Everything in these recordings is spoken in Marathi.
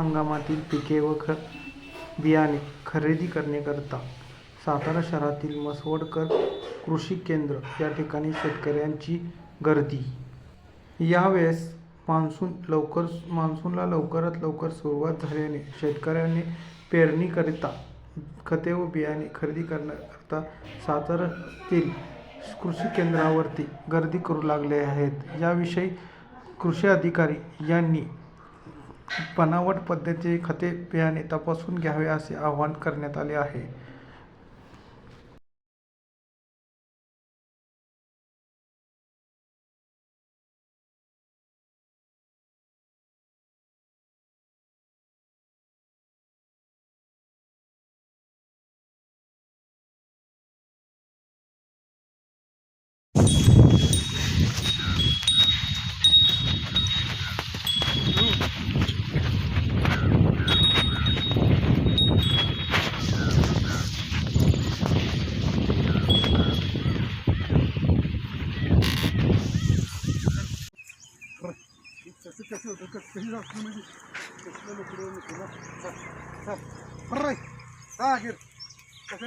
हंगामातील पिके व ख बियाणे खरेदी करण्याकरता सातारा शहरातील मसवडकर कृषी केंद्र या ठिकाणी शेतकऱ्यांची गर्दी. यावेळेस मान्सून लवकर मान्सूनला लवकरात लवकर सुरुवात झाल्याने शेतकऱ्यांनी पेरणीकरिता खते व बियाणे खरेदी करण्याकरता सातारातील कृषी केंद्रावरती गर्दी करू लागले आहेत. याविषयी कृषी अधिकारी यांनी बनावट पद्धतीचे खते बियाणे तपासून घ्यावे असे आवाहन करण्यात आले आहे.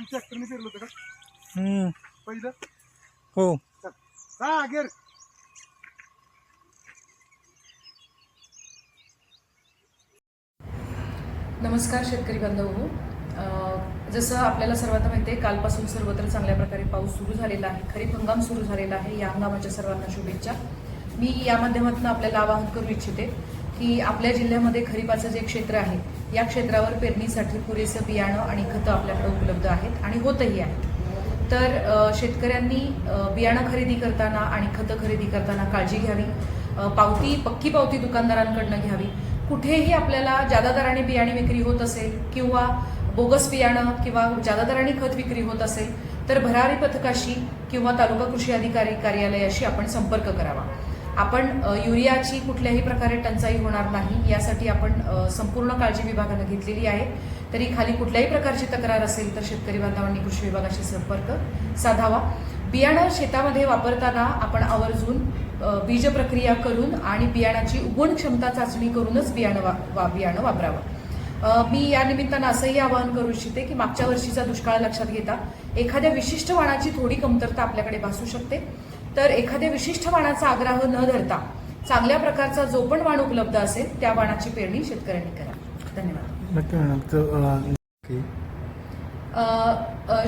ट्रॅक्टरने होतं का पहिलं हो नमस्कार शेतकरी बांधव जसं आपल्याला सर्वांना माहिती आहे कालपासून सर्वत्र चांगल्या प्रकारे पाऊस सुरू झालेला आहे. खरीप हंगाम सुरू झालेला आहे. या हंगामाच्या सर्वांना शुभेच्छा. मी या माध्यमातून आपल्याला आवाहन करू इच्छिते की आपल्या जिल्ह्यामध्ये खरीपाचं जे क्षेत्र आहे या क्षेत्रावर पेरणीसाठी पुरेसं बियाणं आणि खतं आपल्याकडे उपलब्ध आहेत आणि होतही आहेत. तर शेतकऱ्यांनी बियाणं खरेदी करताना आणि खतं खरेदी करताना काळजी घ्यावी पावती पक्की पावती दुकानदारांकडनं घ्यावी. कुठेही आपल्याला जादा दराने बियाणे विक्री होत असेल किंवा बोगस बियाणं किंवा जादा दराने खत विक्री होत असेल तर भरारी पथकाशी किंवा तालुका कृषी अधिकारी कार्यालयाशी आपण संपर्क करावा. आपण युरियाची कुठल्याही प्रकारे टंचाई होणार नाही यासाठी आपण संपूर्ण काळजी विभागानं घेतलेली आहे. तरी खाली कुठल्याही प्रकारची तक्रार असेल तर शेतकरी बांधवांनी कृषी विभागाशी संपर्क साधावा. बियाणं शेतामध्ये वापरताना आपण आवर्जून बीज प्रक्रिया करून आणि बियाणाची उगवण क्षमता चाचणी करूनच बियाणं वा, वा बियाणं वापरावं. मी या निमित्तानं असंही आवाहन करू इच्छिते की मागच्या वर्षीचा दुष्काळ लक्षात घेता एखाद्या विशिष्ट वाणाची थोडी कमतरता आपल्याकडे भासू शकते. तर एखाद्या विशिष्ट वाणाचा आग्रह न धरता चांगल्या प्रकारचा जो पण वाण उपलब्ध असेल त्या वाणाची पेरणी शेतकऱ्यांनी करा. धन्यवाद.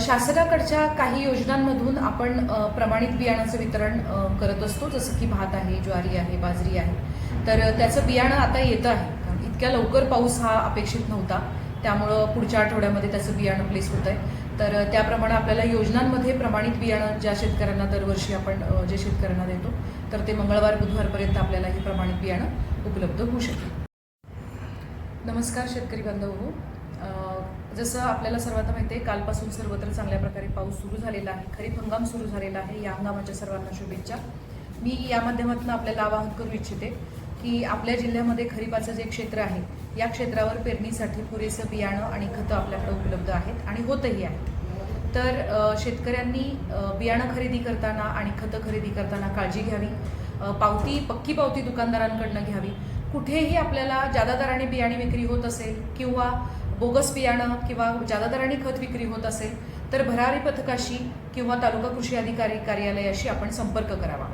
शासनाकडच्या काही योजनांमधून आपण प्रमाणित बियाणाचं वितरण करत असतो जसं की भात आहे ज्वारी आहे बाजरी आहे. तर त्याचं बियाणं आता येतं आहे. इतक्या लवकर पाऊस हा अपेक्षित नव्हता. त्यामुळं पुढच्या आठवड्यामध्ये त्याचं बियाणं प्लेस होत आहे तर त्याप्रमाणे आपल्याला योजनांमध्ये प्रमाणित बियाणं ज्या शेतकऱ्यांना दरवर्षी आपण जे शेतकऱ्यांना देतो तर ते मंगळवार बुधवारपर्यंत आपल्याला हे प्रमाणित बियाणं उपलब्ध होऊ शकेल. नमस्कार शेतकरी बांधव जसं आपल्याला सर्वांना माहिती आहे कालपासून सर्वत्र चांगल्या प्रकारे पाऊस सुरू झालेला आहे खरीप हंगाम सुरू झालेला आहे. या हंगामाच्या सर्वांना शुभेच्छा. मी या माध्यमातून आपल्याला आवाहन करू इच्छिते की आपल्या जिल्ह्यामध्ये खरीपाचं जे क्षेत्र आहे या क्षेत्रावर पेरणीसाठी पुरेसं बियाणं आणि खतं आपल्याकडे उपलब्ध आहेत आणि होतही आहेत. तर शेतकऱ्यांनी बियाणं खरेदी करताना आणि खतं खरेदी करताना काळजी घ्यावी. पावती पक्की पावती दुकानदारांकडनं घ्यावी. कुठेही आपल्याला जादा दराने बियाणे विक्री होत असेल किंवा बोगस बियाणं किंवा जादा दराने खत विक्री होत असेल तर भरारी पथकाशी किंवा तालुका कृषी अधिकारी कार्यालयाशी आपण संपर्क करावा.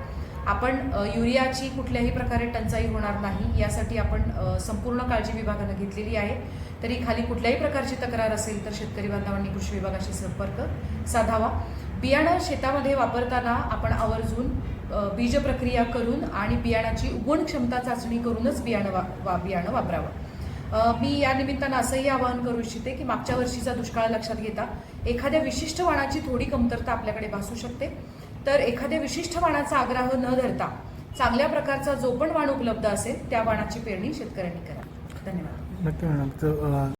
आपण युरियाची कुठल्याही प्रकारे टंचाई होणार नाही यासाठी आपण संपूर्ण काळजी विभागानं घेतलेली आहे. तरी खाली कुठल्याही प्रकारची तक्रार असेल तर शेतकरी बांधवांनी कृषी विभागाशी संपर्क साधावा. बियाणं शेतामध्ये वापरताना आपण आवर्जून बीज प्रक्रिया करून आणि बियाणाची उगवण क्षमता चाचणी करूनच बियाणं वा, वा बियाणं वापरावं. मी या निमित्तानं असंही आवाहन करू इच्छिते की मागच्या वर्षीचा दुष्काळ लक्षात घेता एखाद्या विशिष्ट वाणाची थोडी कमतरता आपल्याकडे भासू शकते. तर एखाद्या विशिष्ट वाणाचा आग्रह न धरता चांगल्या प्रकारचा जो पण वाण उपलब्ध असेल त्या वाणाची पेरणी शेतकऱ्यांनी करा. धन्यवाद.